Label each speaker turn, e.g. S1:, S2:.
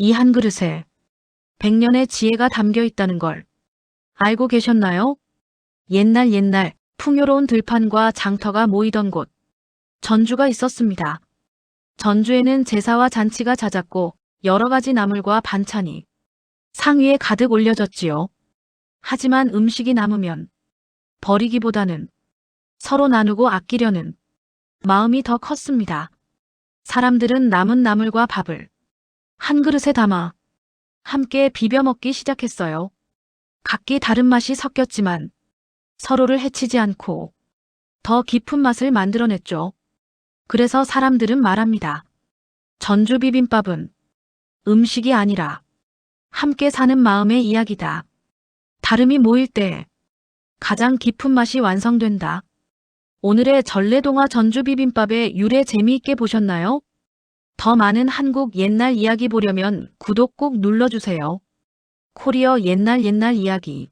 S1: 이 한 그릇에 백년의 지혜가 담겨 있다는 걸 알고 계셨나요? 옛날 옛날 풍요로운 들판과 장터가 모이던 곳 전주가 있었습니다. 전주에는 제사와 잔치가 잦았고 여러 가지 나물과 반찬이 상위에 가득 올려졌지요. 하지만 음식이 남으면 버리기보다는 서로 나누고 아끼려는 마음이 더 컸습니다. 사람들은 남은 나물과 밥을 한 그릇에 담아 함께 비벼 먹기 시작했어요. 각기 다른 맛이 섞였지만 서로를 해치지 않고 더 깊은 맛을 만들어냈죠. 그래서 사람들은 말합니다. 전주 비빔밥은 음식이 아니라 함께 사는 마음의 이야기다. 다름이 모일 때 가장 깊은 맛이 완성된다. 오늘의 전래동화 전주 비빔밥의 유래 재미있게 보셨나요? 더 많은 한국 옛날 이야기 보려면 구독 꼭 눌러주세요. 코리어 옛날 옛날 이야기